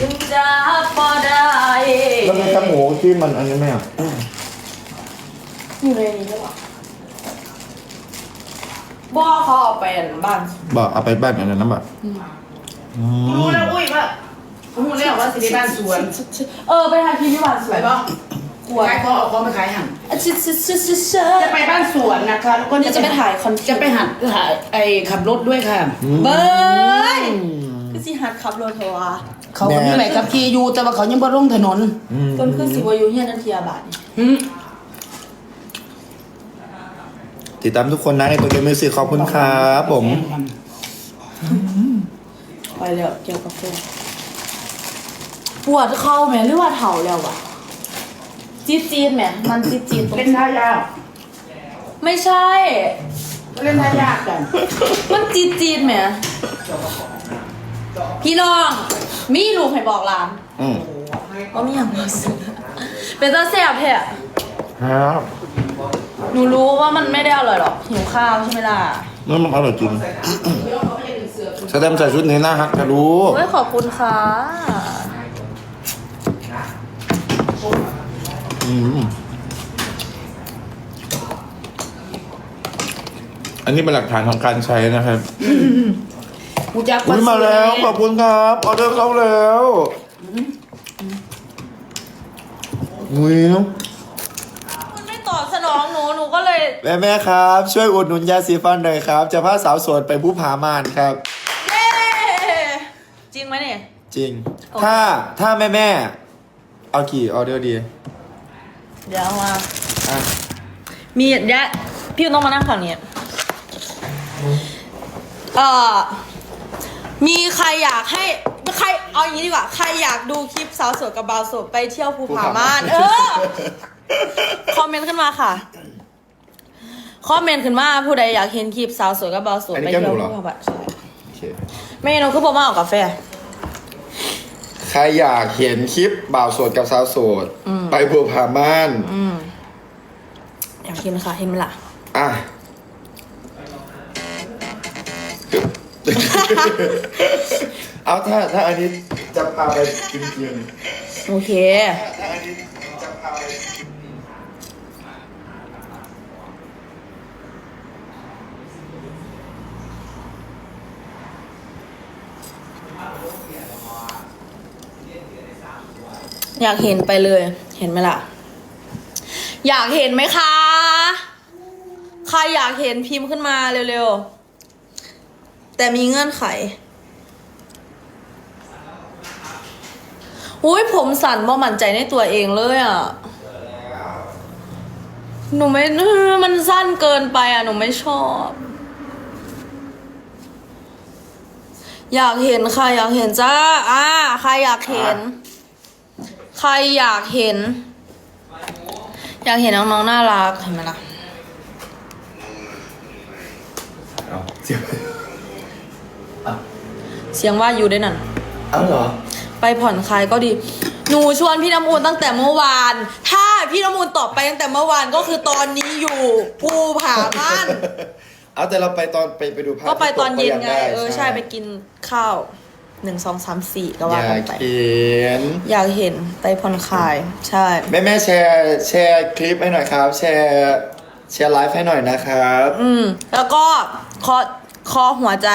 จึงจะพอได้แล้วมีแคบหมูที่มันอันนี้ไหมอะอยู่ในนี้หรือเปล่าบ่เขาเอาไปบ้านบอกเอาไปบ้านอันนั้นนะบอกรู้แล้วอุ้ยว่ารู้แล้วว่าสิได้บ้านสวนเออไปทานที่ที่บ้านสไปวยบ่กลัวขายของเอาของไปขายหั่นชิชิชิชิชิจะไปบ้านสวนนะคะแล้วก็เดี๋ยวจะไปถ่ายคอนเทนต์จะไปหัดถ่ายไอ้ขับรถด้วยค่ะ เบยคือ สิหัดขับรถเถอะวะเขาก็มีใบขับขี่อยู่แต่ว่าเขายังบ่ลงถนนอืมต้นคือสิวายุเฮียนันทียบาทนี่หืมติดตามทุกคนนะในโปรแกรมมิวสิกขอบคุณครับผมไปแล้วเกี่ยวกับเฟนปวดเข่าไหมหรือว่าเถ่าแล้ววะจี๊ดจี๊ดไหมมันจี๊ดจี๊ดตรงเล่นท่ายากไม่ใช่ เล่นท่ายากกัน มันจี๊ดจี๊ดไหม พี่น้อง มีลูกให้บอกหลานอืมว่ามีอย่างมาซื้อเป็นตาแสบแท้อะครับหนูรู้ว่ามันไม่ได้อร่อยหรอกหิวข้าวใช่ไหมล่ะนั่นมันอร่อยจริงแสดงใส่ชุดนี้น่าฮักจะรู้เฮ้ยขอบคุณค่ะอืมอันนี้เป็นหลักฐานของการใช้นะครับ กูจักอุ้ยมาแล้วขอบคุณครับออเดอร์เข้าแล้วอุ้ยมันไม่ตอบสนองหนูหนูก็เลยแม่แม่ๆครับ ช่วยอุดหนุนยาสีฟันหน่อยครับ จะพาสาวโสดไปผู้ผามานครับ เย้จริงไหมเนี่ย จริงโอเคถ้าถ้าแม่แม่ๆเอากี่ออเดอร์ดี เดี๋ยวมาอะมีเดี๋ยวพี่ต้องมานั่งฝั่งนี้เอ่อ มีใครอยากให้ใครเอาอย่างนี้ดีกว่าใครอยากดูคลิปสาวสวยกับบาวสวยไปเที่ยวภูผาม่านเออคอมเมนต์ขึ้นมาค่ะคอมเมนต์ขึ้นมาผู้ใดอยากเห็นคลิปสาวสวยกับบาวสวยไปเที่ยวภูผาม่านใช่โอเคไม่เราคือบอกมาออกกาแฟใครอยากเห็นคลิปบ่าวโสดกับสาวโสดอืมไปภูผาม่านอืมอยากเห็นค่ะเห็นไหมล่ะอะ เอาถ้าถ้าอันนี้จะพาไปจริงโอเคถ้าอันนี้จะพาไปอยากเห็นไปเลย เห็นไหมล่ะ อยากเห็นไหมคะ ใครอยากเห็นพิมพ์ขึ้นมาเร็วๆ แต่มีเงื่อนไขอุ้ยผมสั่นบ่มั่นใจในตัวเองเลยอะ หนูไม่ มันสั้นเกินไปอะ หนูไม่ชอบ อยากเห็นใครอยากเห็นจ้า อ่า ใครอยากเห็น ใครอยากเห็น อยากเห็นน้องๆน่ารักเห็นไหมล่ะเอา เสียงเสียงว่าอยู่ด้วยนั่น เอาเหรอ ไปผ่อนคลายก็ดี หนูชวนพี่น้ำมูลตั้งแต่เมื่อวาน ถ้าพี่น้ำมูลตอบไปตั้งแต่เมื่อวานก็คือตอนนี้อยู่ภูผาม่าน เอาแต่เราไปตอนไปไปดูภาพก็ไปตอนเย็นไงที่ปกเออใช่ไปกินข้าวหนึ่งสองสามสี่ก็อว่ากัยานกไปเห็นอยากเห็นไปผ่อนคลาย ใช่ แม่แม่ๆแชร์แชร์คลิปให้หน่อยครับ แชร์แชร์ไลฟ์ให้หน่อยนะครับ อืม แล้วก็คอคอหัวใจ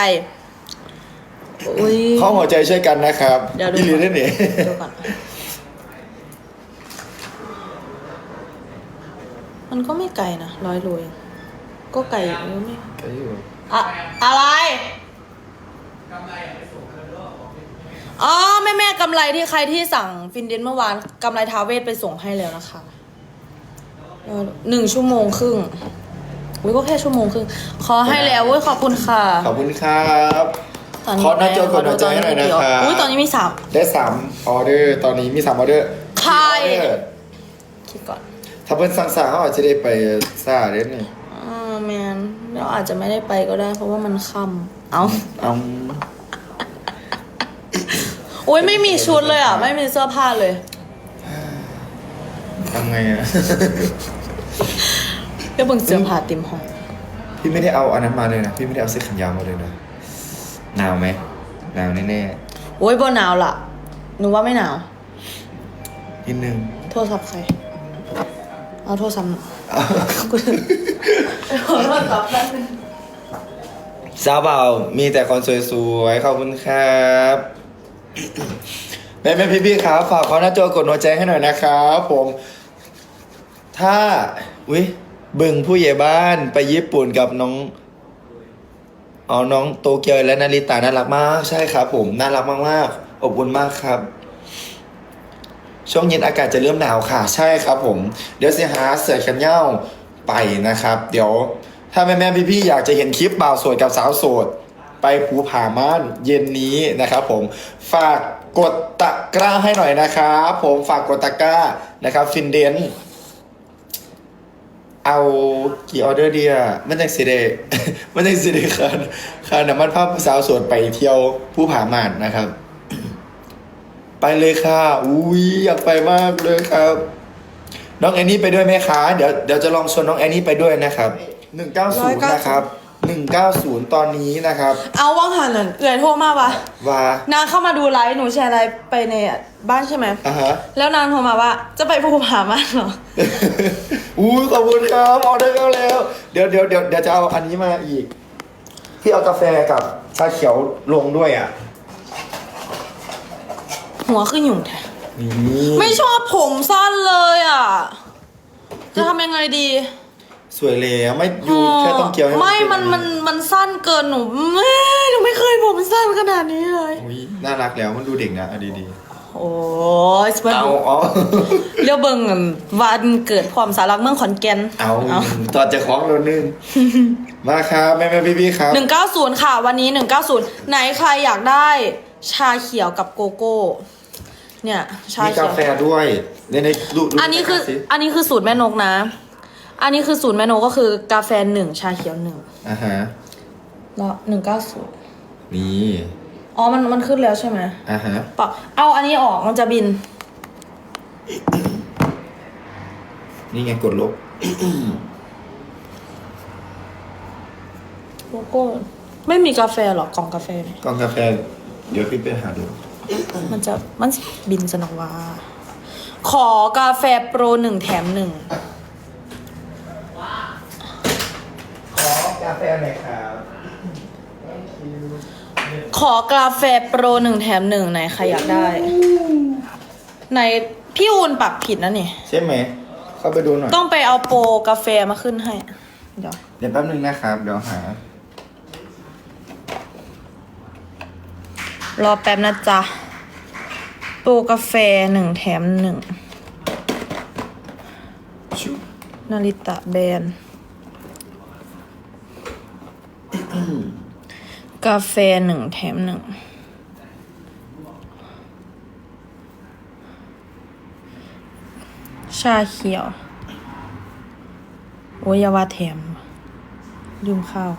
อุ้ย ข้อหัวใจช่วยกันนะครับเดี๋ยวดูพี่ลีได้เนี่ยดูก่อนมันก็ไม่ไกลนะร้อยโลเองก็ไกลอยู่ไม่อะอะไรอ๋อแม่แม่ๆกำไรที่ใครที่สั่งฟินเดนเมื่อวานกำไรทาเวทไปส่งให้แล้วนะคะเออหนึ่งชั่วโมงครึ่งอุ้ยก็แค่ชั่วโมงครึ่งขอให้แล้วเว้ยขอบคุณค่ะ ขอบคุณครับ ตอนนี้ขอหน้าจอกดหัวใจให้หน่อยนะครับ อุ้ยตอนนี้มีสามได้สามออเดอร์ ตอนนี้มีสามออเดอร์ใครสี่ออเดอร์คิดก่อน ถ้าเพิ่นสั่งสาเขาอาจจะได้ไปซ่าเด้นี่อ่าแมนเราอาจจะไม่ได้ไปก็ได้ เพราะว่ามันค่ำเอาเอาอุ้ยไม่มีชุดเลยอะ ไม่มีเสื้อผ้าเลยทำไงอะเพื่อเบิ่งเสื้อผ้าเต็มห้องพี่ไม่ได้เอาอันนั้นมาเลยนะ พี่ไม่ได้เอาเสื้อแขนยาวมาเลยนะ หนาวไหมหนาวแน่โอ้ยบ่หนาวล่ะ หนูว่าไม่หนาวนิดนึง โทรศัพท์ใคร เอาโทรศัพท์กูขอโทษครับแป๊บนึงสาวเบามีแต่คนสวยๆ ขอบคุณครับ แม่แม่พี่พี่ๆครับ ฝากขอหน้าจอกดหัวใจให้หน่อยนะครับผม ถ้าวิบึงผู้ใหญ่บ้านไปญี่ปุ่นกับน้อง อ๋อน้องโตเกียวและนาริตาน่ารักมาก ใช่ครับ ผมน่ารักมากๆอบอุ่นมากครับ ช่วงเย็นอากาศจะเริ่มหนาวค่ะ ใช่ครับ ผม เดี๋ยวเสียหาเสือแขนยาวไปนะครับ เดี๋ยว ถ้าแม่แม่พี่พี่ๆอยากจะเห็นคลิปบ่าวโสดกับสาวโสด ไปภูผาม่านเย็นนี้นะครับ ผมฝากกดตะกร้าให้หน่อยนะครับ ผมฝากกดตะกร้านะครับ ฟินเดน เอากี่ออเดอร์เดียมันจังสิเด มันจังสิเดคันคันน้ำมันภาพสาวสวนไปเที่ยวผู้ผามานนะครับ ไปเลยค่ะอุ้ยอยากไปมากเลยครับ น้องแอนนี่ไปด้วยไหมคะเดี๋ยวเดี๋ยวจะลองชวนน้องแอนนี่ไปด้วยนะครับหนึ่งเก้าศูนย์นะครับ 190 ตอนนี้นะครับ เอาว่างหันน่ะเอื่อยโทรมาปะว่า นางเข้ามาดูไลฟ์หนูแชร์ไลฟ์ไปในบ้านใช่ไหมอะฮะ แล้วนางโทรมาว่าจะไปภูผาม่านเหรออุ้ยขอบคุณครับออเดอร์เข้าแล้ว เดี๋ยวเดี๋ยวเดี๋ยวเดี๋ยวจะเอาอันนี้มาอีก ที่เอากาแฟกับชาเขียวลงด้วยอะ หัวขึ้นหยุ่งแท้นี่ไม่ชอบผมสั้นเลยอะ จะทำยังไงดี สวยแล้วไม่อยู่แค่ต้องเกี่ยวให้ไม่เป็มันมันมันสั้นเกินหนูไม่หนูไม่เคยผมสั้นขนาดนี้เลยอุ๊ยน่ารักแล้วมันดูเด็กนะเอาดีโอ้ยสๆวัสเอาดีเอาเรียวเบิงอั่นวันเกิดความสารักเมืองขอนแก่น เอาตอนจะคล้องเรานึงมาครับแม่แม่พี่พี่ๆครับ หนึ่งเก้าศูนย์ค่ะ วันนี้หนึ่งเก้าศูนย์ไหนใครอยากได้ชาเขียวกับโกโก้ เนี่ย ชามีเขีกายวแฟด้วยในในดูดูอันนี้คือ สิอันนี้คือสูตรแม่นกนะ อันนี้คือสูตรแม่นกก็คือกาแฟหนึ่งชาเขียวหนึ่งอ่าฮะ แล้วหนึ่งเก้าศูนย์นี่อ๋อมันมันขึ้นแล้วใช่ไหมอ่าฮะ ปะเอาอันนี้ออกมันจะบิน นี่ไงกดลบโกโก้ ไม่มีกาแฟหรอกกล่องกาแฟเนี่ยกล่องกาแฟ เดี๋ยวพี่ไปหาดู มันจะมันสิบินสนอกว่า ขอกาแฟโปรหนึ่งแถมหนึ่ง ขอ กาแฟหน่อยครับขอกาแฟโปรหนึ่งแถมหนึ่งไหนใครอยากได้ในพี่อูนปักผิดนะนี่ ใช่ไหม เข้าไปดูหน่อย ต้องไปเอาโปรกาแฟมาขึ้นให้ เดี๋ยวเดี๋ยวแป๊บนึงนะครับ เดี๋ยวหา รอแป๊บนะจ๊ะ โปรกาแฟหนึ่งแถมหนึ่งชุนาริตะแบรนด์ กาแฟหนึ่งแถมหนึ่ง ชาเขียวโอ้ยอยาวาแถมลืมข้าว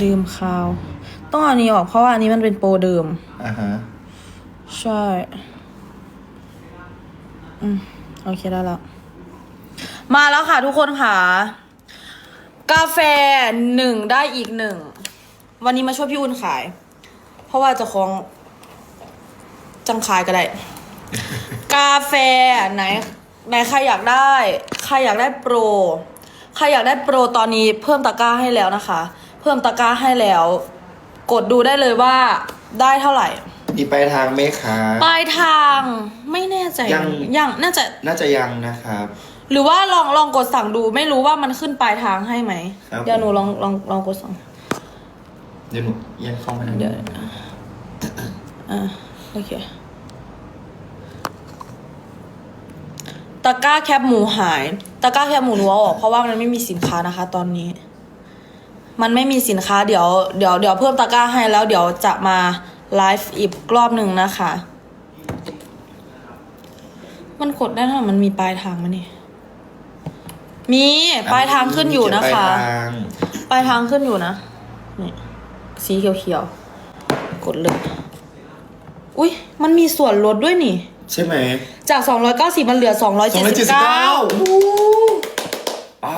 ลืมข้าว ต้องเอาอันนี้ออกเพราะว่าอันนี้มันเป็นโปรเดิม อ่าฮะ ใช่ อืม โอเคได้แล้ว มาแล้วค่ะทุกคนค่ะ กาแฟหนึ่งได้อีกหนึ่ง วันนี้มาช่วยพี่อุ่นขาย เพราะว่าเจะของจังขายก็ได้ กาแฟไหนไหนใครอยากได้ ใครอยากได้โปร ใครอยากได้โปรตอนนี้เพิ่มตะกร้าให้แล้วนะคะ เพิ่มตะกร้าให้แล้ว กดดูได้เลยว่าได้เท่าไหร่ มีไปลายทางไหมครับ ปลายทางไม่แน่ใจยัง ยังน่าจะ น่าจะยังนะครับ หรือว่าลองลองกดสั่งดู ไม่รู้ว่ามันขึ้นปลายทางให้ไหม ครับ เดี๋ยวหนูลองลองลองกดสั่ง เดี๋ยวหนูยังเข้ามาเดี๋ยวอ่าโอเค ตะกร้าแคบหมูหาย ตะกร้าแคบหมูหนูเอาออกเพราะว่ามันไม่มีสินค้านะคะ ตอนนี้ มันไม่มีสินค้าเดี๋ยวเดี๋ยวเดี๋ยวเพิ่มตะกร้าให้แล้วเดี๋ยวจะมาไลฟ์อีกรอบหนึ่งนะคะ มันกดได้ถ้ามันมีปลายทางไหมนี่ มีปลายทางขึ้นอยู่นะคะปลายทางปลายทางขึ้นอยู่นะนี่สีเขียวๆ กดเลย อุ้ยมันมีส่วนลดด้วยนี่ ใช่ไหม จาก 290 มันเหลือสองร้อยเจ็ดสิบเก้า279อ๋อ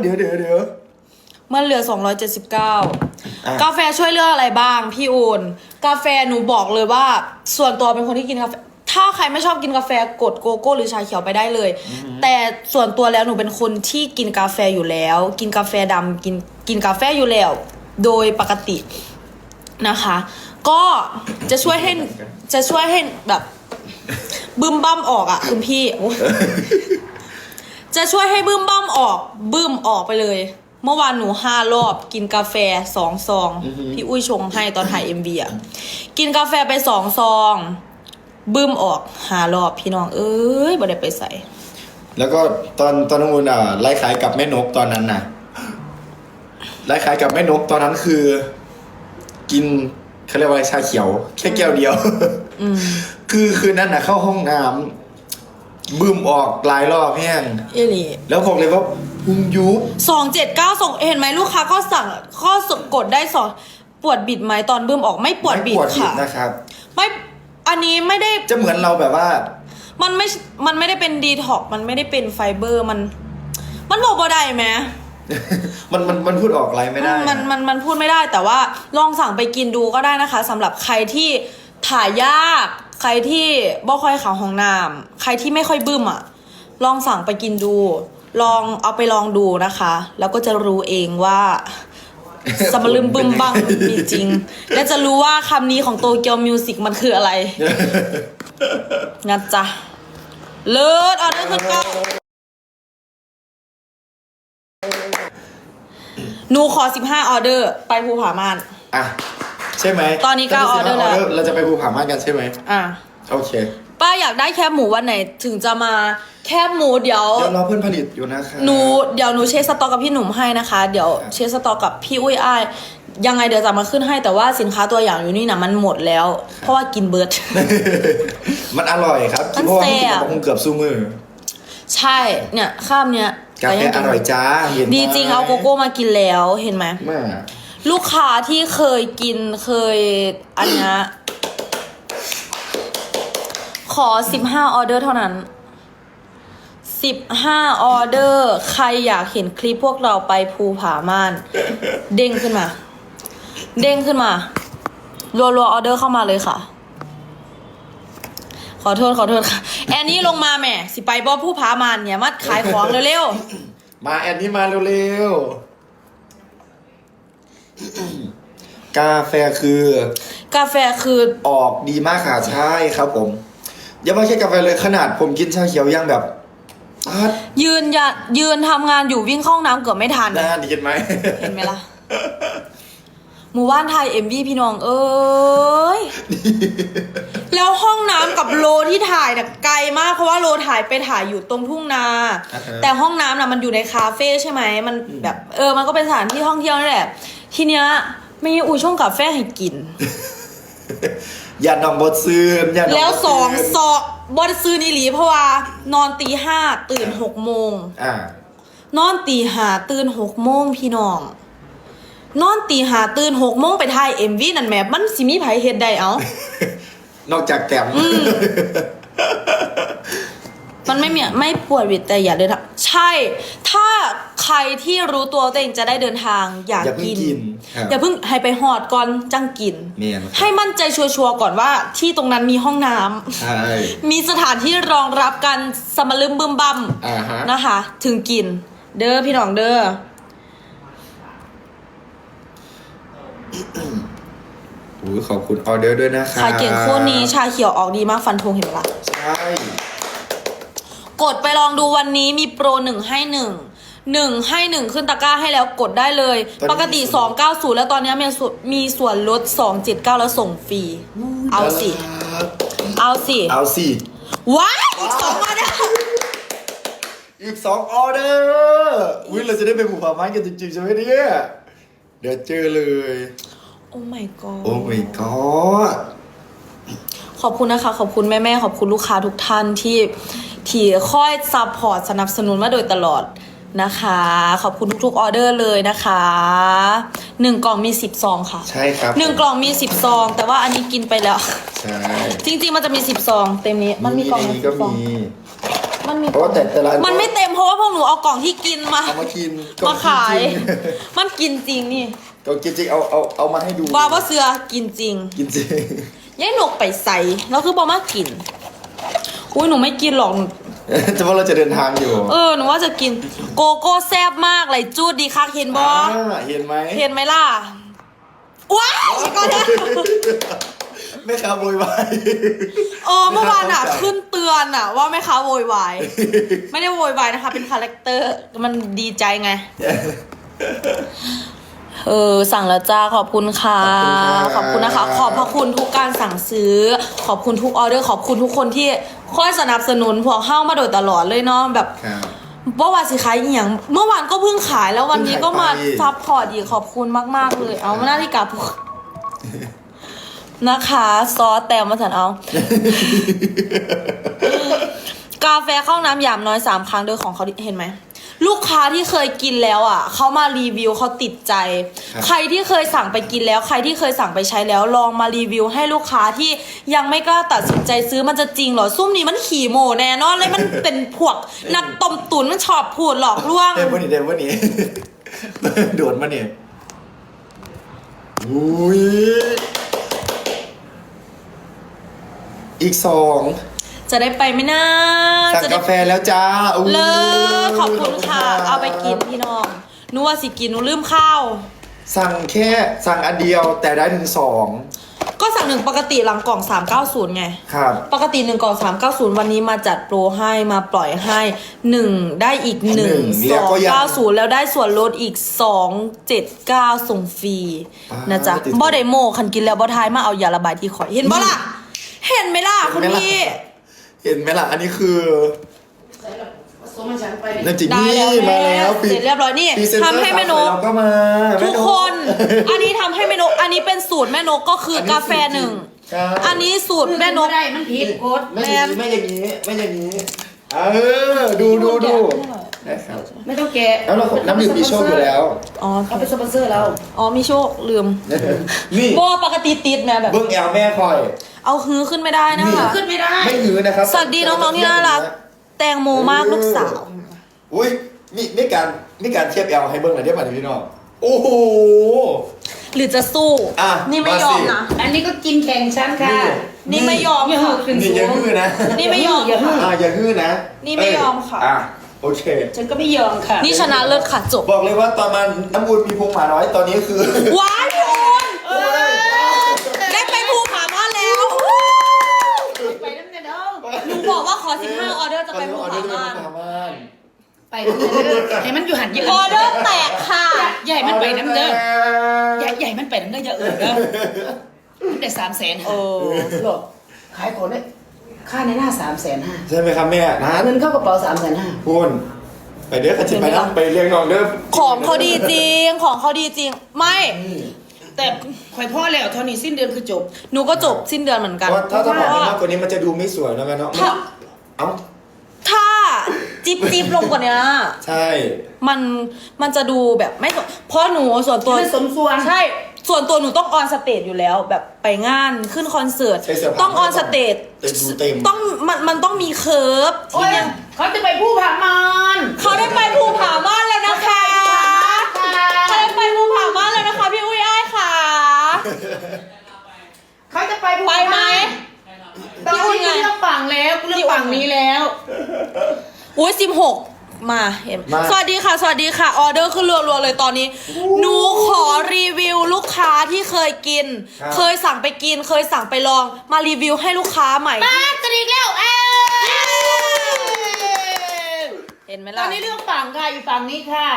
เดี๋ยวเดี๋ยวเดี๋ยวมันเหลือ 279อะกาแฟช่วยเรื่องอะไรบ้าง พี่อูนกาแฟหนูบอกเลยว่า ส่วนตัวเป็นคนที่กินกาแฟ ถ้าใครไม่ชอบกินกาแฟกดโกโก้หรือชาเขียวไปได้เลย แต่ส่วนตัวแล้วหนูเป็นคนที่กินกาแฟอยู่แล้ว กินกาแฟดำกินกินกาแฟอยู่แล้ว โดยปกตินะคะ ก็จะช่วยให้จะช่วยให้แบบบึมบั้มออกอะคุณพี่โอ้ยจะช่วยให้บึ้มบ้อมออกบึ้มออกไปเลย เมื่อวานหนูห้ารอบ กินกาแฟสองซอง พี่อุ้ยชงให้ตอนถ่ายเอ็มบีอะกินกาแฟไปสองซอง บึ้มออกหารอบพี่น้องเอ้ยบ่ได้ไปใส่ แล้วก็ตอนตอนน้องมูลอะไล่ขายกับแม่นกตอนนั้นน่ะไล่ขายกับแม่นกตอนนั้นคือ กินเขาเรียกว่าอะไรชาเขียว แค่แก้วเดียวอืมคือคืนนั้นน่ะ เข้าห้องน้ำบึ้มออกหลายรอบแห้งเอหลีแล้วบอกเลยว่าพุงยุบสองเจ็ดเก้าส่งเห็นไหมลูกค้าก็สั่งก็กดได้สองปวดบิดไหมตอนบึ้มออกไม่ปวดบิดไม่ปวดบิดค่ะนะครับ ไม่ อันนี้ไม่ได้ จะเหมือนเราแบบว่า มันไม่ มันไม่ได้เป็นดีท็อกมันไม่ได้เป็นไฟเบอร์ มัน มันบอกบ่ได้ไหมมันมันมันพูดออกอะไรไม่ได้มันมันมันพูดไม่ได้แต่ว่าลองสั่งไปกินดูก็ได้นะคะสำหรับใครที่ถ่ายยาก ใครที่บ่ค่อยขาวห้องน้ำใครที่ไม่ค่อยบึ้มอะ ลองสั่งไปกินดู ลองเอาไปลองดูนะคะ แล้วก็จะรู้เองว่า สมลืมบึ้มบ้างมีจริง และจะรู้ว่าคำนี้ของโตเกียวมิวสิกมันคืออะไรงั้นจ้ะเลิศออเดอร์ขึ้นเก้าหนูขอ 15 ออเดอร์ ไปภูผาม่าน อะ ใช่ไหมตอนนี้เก้าจะออเดอร์แล้ว เราจะไปภูผาม่านกันใช่ไหมอะ โอเค ป้าอยากได้แคบหมูวันไหนถึงจะมาแคบหมูเดี๋ยว เดี๋ยวรอเพื่อนผลิตอยู่นะคะหนูเดี๋ยวหนูเช็คสต็อกกับพี่หนุ่มให้นะคะ เดี๋ยวเช็คสต็อกกับพี่อุ้ยอ้ายยังไงเดี๋ยวจะมาขึ้นให้แต่ว่าสินค้าตัวอย่างอยู่นี่นะมันหมดแล้ว เพราะว่ากินเบิร์ดมันอร่อยครับมันเพราะว่าแซ่พี่กินบกับคงเกือบสู้มือ ใช่เนี่ยข้ามเนี้ยกาแฟแต่งอกินร่อยจ้าเห็นไหมดีจริงเอาโกโก้มากินแล้วเห็นไหมแม่ลูกค้าที่เคยกินเคยอันเนี้ย ขอสิบห้าออเดอร์เท่านั้นสิบห้าออเดอร์ ใครอยากเห็นคลิปพวกเราไปภูผาม่าน เด้งขึ้นมา เด้งขึ้นมา รัวๆออเดอร์เข้ามาเลยค่ะ ขอโทษขอโทษค่ะ แอนนี่ลงมาแหม่ สิไปบอผู้ผาม่านเนี่ยมาขายของเร็วๆมาแอนนี่มาเร็วๆ กาแฟคือกาแฟคือ ออกดีมากค่ะ ใช่ครับผม อย่ามาแค่กาแฟเลยขนาดผมกินชาเขียวยังแบบอาดยืนยันยืนทำงานอยู่วิ่งเข้าห้องน้ำเกือบไม่ทัน น่าดีกันไหม เห็นไหมล่ะ หมู่บ้านไทยเอ็มวีพี่น้อง เอ้ย แล้วห้องน้ำกับโลที่ถ่ายน่ะไกลมากเพราะว่าโลถ่ายไปถ่ายอยู่ตรงทุ่งนา อ่าฮะ แต่ห้องน้ำน่ะมันอยู่ในคาเฟ่ใช่ไหมมันแบบเออมันก็เป็นสถานที่ท่องเที่ยวนั่นแหละ ทีเนี้ยมีอู่ช่องกาแฟให้กิน อย่าดองบดซื้ออย่าดองแล้วบดสองซื้ซอกบอดซื้อนี่หลีเพราะว่านอนตีห้าตื่นหกโมง อ่านอนตีหาตื่นหกโมงพี่น้อง นอนตีหาตื่นหกโมงไปถ่ายเอ็มวีนั่นแหม่มันสิมีไผเฮ็ดได้เอา นอกจากแต้มมั นไม่มีไม่ปวดวิดแต่อย่าเดินทางใช่ ถ้าใครที่รู้ตัวตัวเองจะได้เดินทางอย่าอย่าเพิ่งกินกินครับอย่าเพิ่งให้ไปหอดก่อนจังกินเมียนครับ ให้มั่นใจชัวร์ๆก่อนว่าที่ตรงนั้นมีห้องน้ำ ใช่มีสถานที่รองรับการสมลืมบึมบัมอ่าฮะนะคะ ถึงกิน เด้อพี่น้องเด้ออุ้ยขอบคุณออเดอร์ด้วยนะคะขายเก่งโคตรนี้ชาเขียวออกดีมากฟันธงเห็นไหมล่ะ ใช่ กดไปลองดูวันนี้มีโปรหนึ่งให้หนึ่งหนึ่งให้หนึ่งขึ้นตะกร้าให้แล้วกดได้เลย ปกติ 290 แล้วตอนนี้มีส่วนมีส่วนลด 279 แล้วส่งฟรี เอาสิ เอาสิ เอาสิ ว้ายอีกสองมาได้อีกสองออเดอร์อุ้ยเราจะได้ไปผูกผาไม้กันจริงๆใช่ไหมเนี่ย เดี๋ยวเจอเลย โอ้ my god โอ้ my god ขอบคุณนะคะ ขอบคุณแม่ๆ ขอบคุณลูกค้าทุกท่านที่ ที่คอยซัพพอร์ตสนับสนุนมาโดยตลอดนะคะ ขอบคุณทุกๆออเดอร์เลยนะคะหนึ่งกล่องมีสิบซองค่ะใช่ครับหนึ่งกล่องมีสิบซอง แต่ว่าอันนี้กินไปแล้ว ใช่จริง ๆ มันจะมีสิบซอง เต็มนี้มันมีกล่องในละนี้สิก็บซอง มี มันมีเพราะว่าแต่แต่ละมันไม่เต็มเพราะว่าพวกหนูเอากล่องที่กินมา เอามากินมาขายจริง มันกินจริงนี่ก็กินจริงเอาเอาเอามาให้ดู ว่าว่าเสือกินจริงกินจริง ยายหนกไปใส่แล้วคือบอมากิน อุ้ยหนูไม่กินหรอก จะว่าเราจะเดินทางอยู่เออหนูว่าจะกินโกโก้แซ่บมากเลยจูดดีคักเห็นบออ่าเห็นไหมเห็นไหมล่ะว้ายก็ได้แม่ค้าโวยวายเออเมื่อวานอะ ขึ้นเตือนอะ ว่าแม่ค้าโวยวายไม่ได้โวยวายนะคะ เป็นคาแรคเตอร์มันดีใจไง เออสั่งแล้วจ้าขอบคุณค่ะ ขขออบบคุคุณณนะค่ะคะขอบพระคุณทุกการสั่งซื้อ ขอบคุณทุกออเดอร์ ขอบคุณทุกคนที่คอยสนับสนุนพวกเข้ามาโดยตลอดเลยเนาะแบบครับ เมื่อวานสิขายอหย่างเมื่อวานก็เพิ่งขายแล้ววันนี้ก็มาเพิ่งขายไป ซัพพอร์ตอีกขอบคุณมาก ๆ เลย เอามาหน้าที่กาพูนะคะ ซอสแต้มมาสันเอา กาแฟเข้าน้ำหยามน้อยสามครั้งโดยของเขาเห็นไหม ลูกค้าที่เคยกินแล้วอะเขามารีวิวเขาติดใจ ครับ ใครที่เคยสั่งไปกินแล้ว ใครที่เคยสั่งไปใช้แล้วลองมารีวิวให้ลูกค้าที่ยังไม่กล้าตัดสินใจซื้อมันจะจริงเหรอซุ่มนี้มันขี่โมแน่นอนเลยมันเป็นพวกนักต้มตุ๋นมันชอบพูดหลอกลวง เดนวันนี้เดนวันนี้ โดดมาเนี่ยอุ้ยอีกสอง จะได้ไปไหมนะสั่งจะได้กาแฟแล้วจ้าอู้เลิศขอบคุณค่ะ เอาไปกินพี่น้องนัวาสิกินหนูลืมข้าว สั่งแค่สั่งอันเดียวแต่ได้ถึงสองก็สั่งหนึ่งปกติหลังกล่อง 390 ไง ครับ ปกติหนึ่งกล่อง 390 วันนี้มาจัดโปรให้มาปล่อยให้ 1 ได้อีกหนึ่ง1แล้วก็ยัง290 แล้วได้ส่วนลดอีก 279 ส่งฟรีอ่านนะจ๊ะติดบ่ได้โมคันกินแล้วบ่ทายมาเอายาระบายที่ขอย เห็นบ่ล่ะ เห็นไหมล่ะ คุณเห็นไหมล่ะ พี่ เห็นไหมล่ะ อันนี้คือใส่แบบผสมให้ฉันไปนั่นจิได้นี่แล้วมาแล้วเสร็จเรียบร้อยนี่พรีเซนเตอร์ทำให้แม่นก สาวสวยเราก็มาแม่ทุกกคน อันนี้ทำให้แม่นก อันนี้เป็นสูตรแม่นกก็คืออนนี้กาแฟหนึ่งครับอันนี้สูตรแม่นก ได้มันผิดกฎไม่อย่างนี้ไม่อย่างนี้ไม่อย่างนี้เออดูดูดู ได้ครับไม่ต้องแกะแล้วเราน้ำดื่มมีโชคอยู่แล้ว อ๋อเอาไปสปอนเซอร์เราอ๋อมีโชคลืมนี่โบปกติติดแม่แบบ เบิ้งแอลแม่คอย เอาฮือขึ้นไม่ได้นะคะขึ้นไม่ได้ไม่หือนะครับสวัสดีน้องๆที่น่ารัก แตงโมมากลูกสาว อุ้ยมีมีการมีการเทียบแอลให้เบิ้งหน่อยได้ไหมพี่น้องโอ้โห หรือจะสู้อะนี่ไม่ยอมมาสินะ อันนี้ก็กินแข่งฉันค่ะนี่ไม่ยอมอย่าค่ะ หือขึ้นนี่สูอย่างหือนะนี่ไม่ยอมอย่าหืค่ะอ่าอย่าหื้อนะนี่ไม่ยอมค่ะ อะ โอเค ฉันก็ไม่ยอมค่ะนี่ชนะเลิศค่ะจบบอกเลยว่าตอนมาน้ำอุ่นมีพุงหมาน้อยตอนนี้คือ ว้ายคุณได้ไปภูผาม่านแล้วไปน้ำเงินเด้อหนูบอกว่าขอ 15 ออเดอร์จะไปภูผาม่านไปน้ำเงินเด้อให้มันอยู่หันเยอะออเดอร์แตกค่ะ ใหญ่มันไปน้ำเด้อใหญ่ใหญ่มันไปน้ำเด้ออย่าเอื่นเด้อมันได้สามแสนเออหรอขายของได้ ค่าในหน้าสามแสนห้าใช่ไหมครับแม่นะเงินเข้ากระเป๋าสามแสนห้าคุณไปเด้อขันจิไปนะไปเรียกน้องเด้อของเขาดีจริงของเขาดีจริง ไม่ แต่ข่อยพ่อแล้วเท่านี้สิ้นเดือนคือจบ หนูก็จบสิ้นเดือนเหมือนกันเพราะถ้าถ้าเพบอกราะไปว่ามากกว่านี้มันจะดูไม่สวยแล้วกันเนาะถ้าเอ้าถ้าจิบจิบลงกว่านี้ใช่ มันมันจะดูแบบไม่สมเพราะหนูส่วนตัวไม่สมส่วนใช่ ส่วนตัวหนูต้องออนสเตจอยู่แล้ว แบบไปงานขึ้นคอนเสิร์ตใช้เสื้อผ้าต้องออนสเตจเต็มดูเต็ม ต้องมันมันต้องมีเคิร์ฟโอ้ยเขาจะไปผู้ผามานเขาได้ไปภูผาม่านแล้วนะคะเขาได้ไปภูผาม่านแล้วนะคะพี่อุ้ยอ้ายค่ะ เขาจะไปผู้ไปไหมตอนนี้เรื่องฝั่งแล้วเรื่องฝั่งนี้แล้ว อุ้ยสิบหก มาเห็นมาสวัสดีค่ะ สวัสดีค่ะ ออเดอร์ขึ้นรัวๆเลยตอนนี้ หนูขอรีวิวลูกค้าที่เคยกิน ครับ เคยสั่งไปกิน เคยสั่งไปลอง มารีวิวให้ลูกค้าใหม่ ป้าจะดีแล้วเอ้ยเห็นไหมตอล่ะนนี้เรื่องฝั่งค่ะอยู่ฝั่งนี้ค่ะ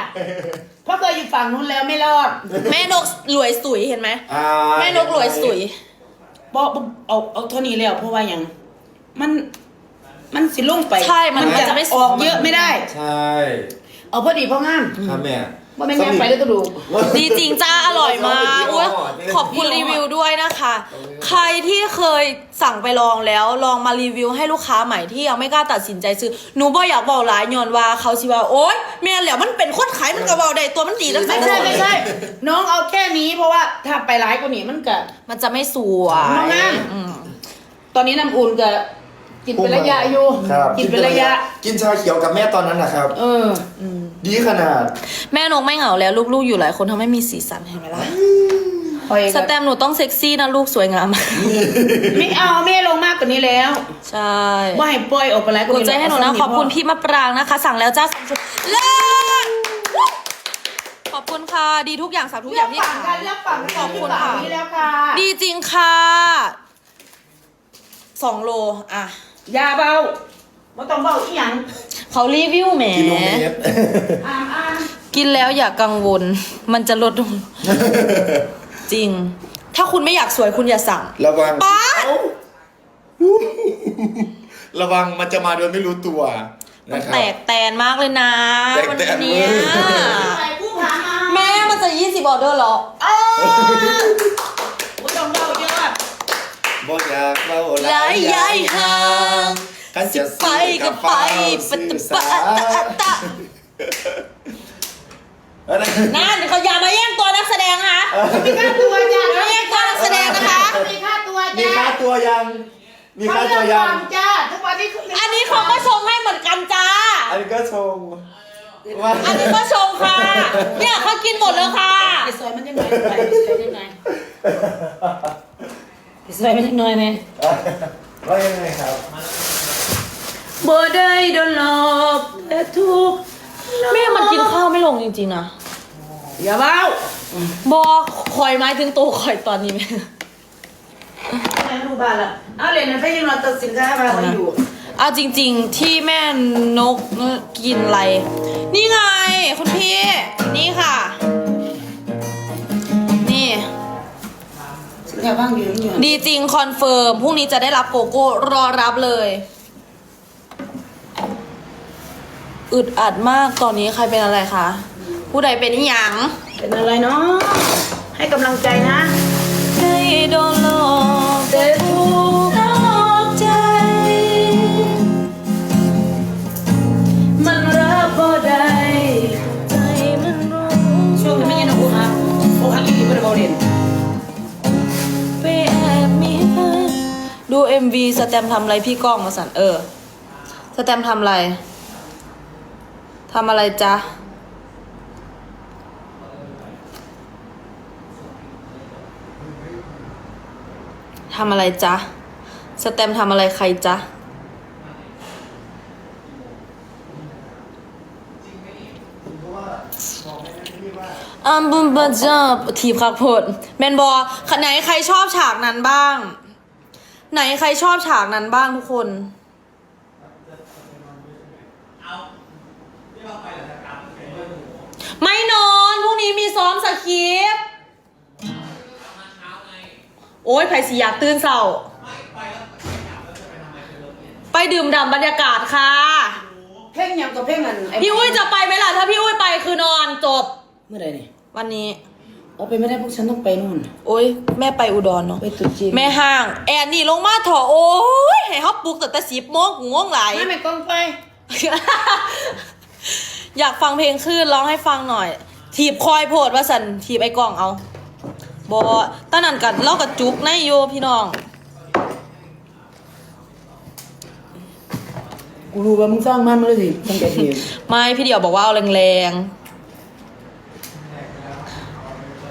เพราะเคยอยู่ฝั่งนู้นแล้วไม่รอดแม่นกรวยสุยเห็นไหมอ่าแม่นกรวยสุย บอกเอาเอาเท่านี้แล้วเพราะว่าอย่าง มัน มันสิลงไปใช่มันจะจะไม่ออกเยอะไม่ได้ ใช่เอาพอดีพองามครับแม่ว่าไม่งั้นไปแล้วก็ดู ดีจริงจ้าอร่อยมากอุ๊ยขอบคุณรีวิวด้วยนะคะ ใครที่เคยสั่งไปลองแล้วลองมารีวิวให้ลูกค้าใหม่ที่ยังไม่กล้าตัดสินใจซื้อหนูบ่อยากบอกหลายย้อนว่าเขาชิว่าโอ๊ยแม่นแล้วมันเป็นคนขายมันก็บอกได้ตัวมันดีแล้วไม่ใช่ไม่ใช่ น้องเอาแค่นี้เพราะว่าถ้าไปร้ายกว่านี้มันก็มันจะไม่สวย น้องงามอืมตอนนี้น้ำอุ่นกับเจ กินเป็นระยะอยู่ครับกินเป็นระยะ กินชาเขียวกับแม่ตอนนั้นนะครับ เออดีขนาด แม่นกไม่เหงาแล้วลูกๆอยู่หลายคนทำให้มีสีสันเห็นไหมล่ะคอยสแตมป์หนูต้องเซ็กซี่นะลูกสวยงาม ไม่เอาไม่ลงมากกว่านี้แล้วใช่ไม่ให้ปล่อยออกไปแล้วกดใจให้หนูนะขอบคุณพี่มะปรางนะคะ สั่งแล้วจ้าสองชุดเลิศขอบคุณค่ะ ดีทุกอย่างสับทุกอย่างที่เลือกฝั่งขากัยนเลือกฝั่งขอบคุณฝั่งค่ะนี้แล้วค่ะดีจริงค่ะสองโลอะ ยาเบาไม่ต้องเบาอีหยังเขารีวิวแหม กิโลเมตร อ่านอ่านกินแล้วอย่ากังวล มันจะลดลง จริง ถ้าคุณไม่อยากสวยคุณอย่าสั่ง ระวังป๊าด เอ้าระวังมันจะมาโดยไม่รู้ตัวมันะนครับ แตกแตนมากเลยนะแตกวันแตนเนี้ยเวอร์ใส่ผู้ผามาแม่มันจะ 20ออเดอร์เหรอไม่ต้องเบาเยอะ บ่อยากเล่าหลายยายห่างท่านจะไปก็ไปปะซื้อตะสาปะตะตะตะอะไรนั่นเขาอย่ามาแย่งตัวนักแสดงนะคะมีค่าตัวจ้าอย่ามาแย่งตัวนักแสดงนะคะมีค่าตัวมีจ้าค่าตัวยังมีค่าตัวยังจ้าทุกวันนี้อันนี้เขาก็ชงให้เหมือนกันจ้าอันนี้ก็ชงว่าอันนี้ก็ชงค่ะ เนี่ยเขากินหมดแล้วค่ะไปซอยมันยังไงไปซอยยังไง ไปซอยมันยังไงไหมว่ายังไงครับบ่ได้โดนหลอกแต่ทุกแม่มันกินข้าวไม่ลงจริงๆนะอย่าเบ้าบอคอยไม้ถึงตัวคอยตอนนี้แม่แม่รู้บ้านละเอาเลยนะถ้ายังรอตัดสินค้ามาเขาอยู่เอาจริง ๆ ที่แม่นกกินอะไร นี่ไง คุณพี่ นี่ค่ะ สินค้าบ้างอยู่อยู่ดีจริงคอนเฟิร์มพรุ่งนี้จะได้รับโกโก้รอรับเลย อึดอัดมากตอนนี้ใครเป็นอะไรคะ ผู้ใดเป็นอีหยังเป็นอะไรเนาะให้กำลังใจนะ ให้โดนหลอกแต่ถู ดู MV สแตมทำอะไรพี่ก้องมาสันเออ สแตมทำอะไรทำอะไรจ๊ะ ทำอะไรจ๊ะ สแตมทำอะไรใครจ๊ะ อัมบุมบัจจบทีบคักพดแมนบอขไหนใครชอบฉากนั้นบ้าง ไหนใครชอบฉากนั้นบ้างทุกคน ไม่นอนพรุ่งนี้มีซ้อมสคริปต์โอ้ยไผ่สีอยากตื่นเศร้า ไปดื่มด่ำบรรยากาศค่ะ เพ่งยังกับเพ่งนั่นไพี่อุ้ยจะไปไหมล่ะ ถ้าพี่อุ้ยไปคือนอนจบ เมื่อไหร่นี่วันนี้ เอาไปไม่ได้พวกฉันต้องไปนู่น โอ้ยแม่ไปอุดรเนาะไปตรุ๊จีนแม่ห้าง แอนนี่ลงมาเถอะโอ้ยให้เขาปลุกแต่แต่สิบโมงกูง่วงไหลาย ไม่ไม่กล้องไปอยากฟังเพลงคลื่นร้องให้ฟังหน่อย ถีบคอยโพดว่าสันถีบไอ้กล่องเอาบอตอนนั้นกันเล่ากับจุกในโยพี่น้อง กูรู้ว่ามึงสร้างมันมาเลยสิตั้งแต่ทีไม่พี่เดียวบอกว่าเอาแรง